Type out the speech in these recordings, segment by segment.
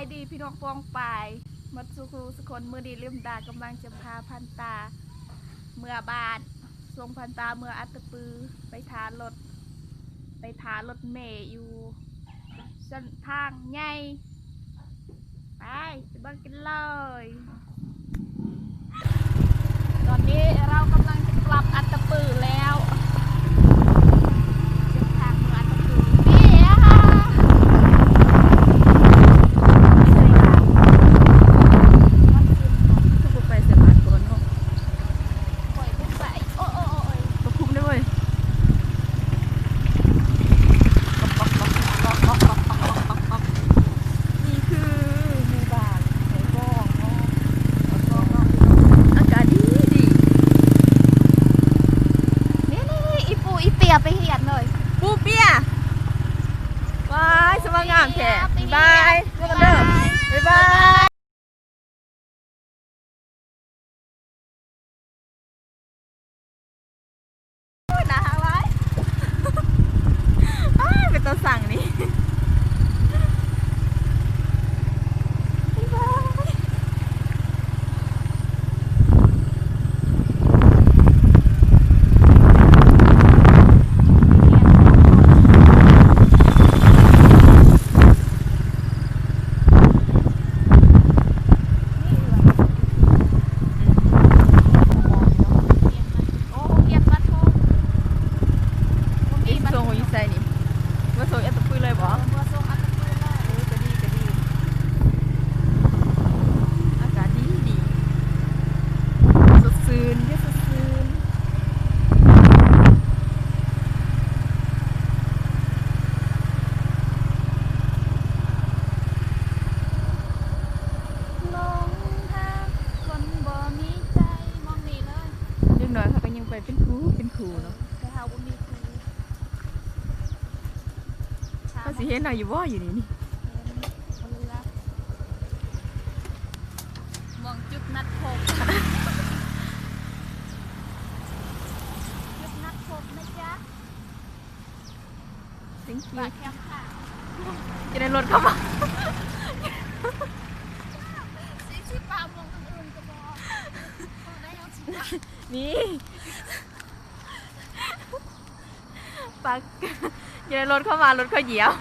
ายดีพี่น้องปองปายมัดสุคูสุคนมือดีเลืมตากำลังจะพาพันตา เมื่อบานทรงพันตาเมื่ออัตปือไปทารถไปทารถเมย์อยู่เส้นทางใหญ่ไปไปบิ่งกันเลย ตอนนี้เรากำลังจะกลับอัตตปือแล้วเส้นทางเมืองอัตตปือนี่อะค่ะไม่เคยค่ะมันซึมเนาะ ทุกคนไปเสียบาทก่อนเนาะ ปล่อยพุ่งไปโอ้โอ้โอ้ย ก็คุ้มด้วย นี่คือหมู่บ้านไหนบ้องเนาะอากาศดีดี นี่นี่นี่อีปูอีเปียไปเหียนเลย ปูเปียว้ายสว่างงามแท้ ไปเรียน บายเจอกันเด้อบ๊ายบาย โอ้ยหนาหาไว้ อ้ายเป็นตัวสั่งนี่บ๊ายบาย โอ้เหียนมาโทษ อีกทรงของอีไซนี่ ว่าทรงอัตตปุยเลยบ่เมื่อทรงอัตตปือเลยเออก็ดีก็ดีอากาศดีดีสดชื่นเด้อสดชื่นลงทางคนบ่มีใจมองนี่เลยเล็กน้อยเขาก็ยังไปเป็นครูเป็นครูเนาะแต่เฮาบ่มีครู เขา สิเห็นเราอยู่บ่อยู่นี่นี่มองจุดนัดพบจุดนัดพบนะจ๊ะสิงคีบาดแคมค่ะจะได้รถเข้ามาสิสิปามองคนอื่นก็บอกเอาได้เอาสิจ้ะนี่ปักจะได้รถเข้ามารถเขาเหยียบ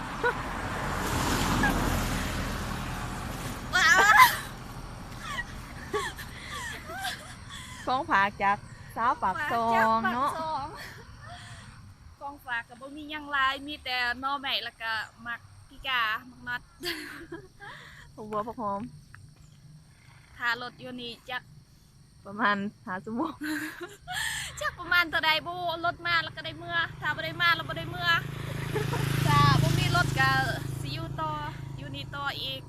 ฟ้องผากจากสาวปากซองเนาะปกซองกองฝากก็บ่มีหยังหลายมีแต่หน่อแม่แล้วก็มักพิกามักนัดผักบัวผักหอมทารถอยู่นี่จักประมาณหาสมองจักประมาณเท่าใดบ่รถมาแล้วก็ได้เมื่อถ้าบ่ได้มาแล้วบ่ได้เมื่อถ้าบ่มีรถก็สิอยู่ต่ออยู่นี่ต่ออีก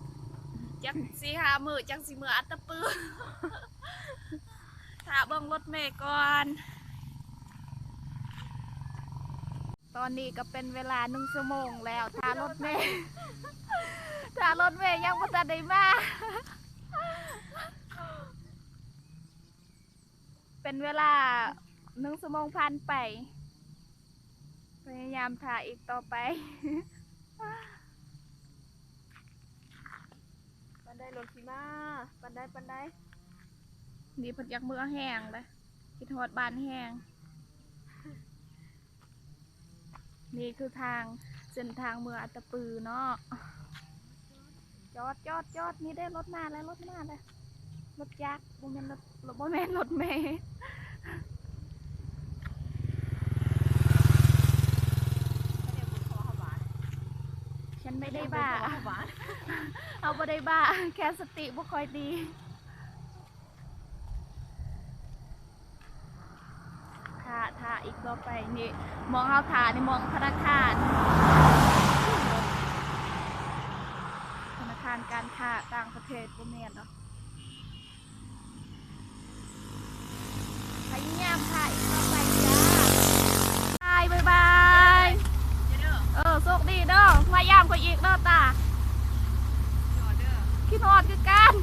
จักสิหามื้อจักสิมื้ออัตตะปือถ้าเบิ่งรถเมย์ก่อน ตอนนี้ก็เป็นเวลาหนึ่งชั่วโมงแล้วถ้ารถเมย์ถ้ารถเมย์ยังบ่ทันได้มาเป็นเวลาหนึ่งชั่วโมงผ่านไป พยายามถ่ายอีกต่อไปปันได้รถขี่มาปันได้ปันได้ นี่เพิ่นอยากมือแห้งเลยคิดฮอดบ้านแห้ง นี่คือทางเส้นทางเมืองอัตตปือเนาะ จอดจอดจอดนี่ได้รถมาแล้วรถมาแล้วรถยักษ์บ่แม่นรถรถบ่แม่นรถเมย์ฉันไม่ได้บ้าเอาบ่ได้บ้า แค่สติบ่ค่อยดีาทาอีกต่อไปนี่มองเอาท่านี่มองธนาคาร ธนาคารการค้าต่างประเทศบ่แม่นเนาะพยายามถ่าอีกต่อไปจ้าบายบายบายเออโชคดีเด้อมายามก็อีกเด้อตาคิดฮอดคือกัน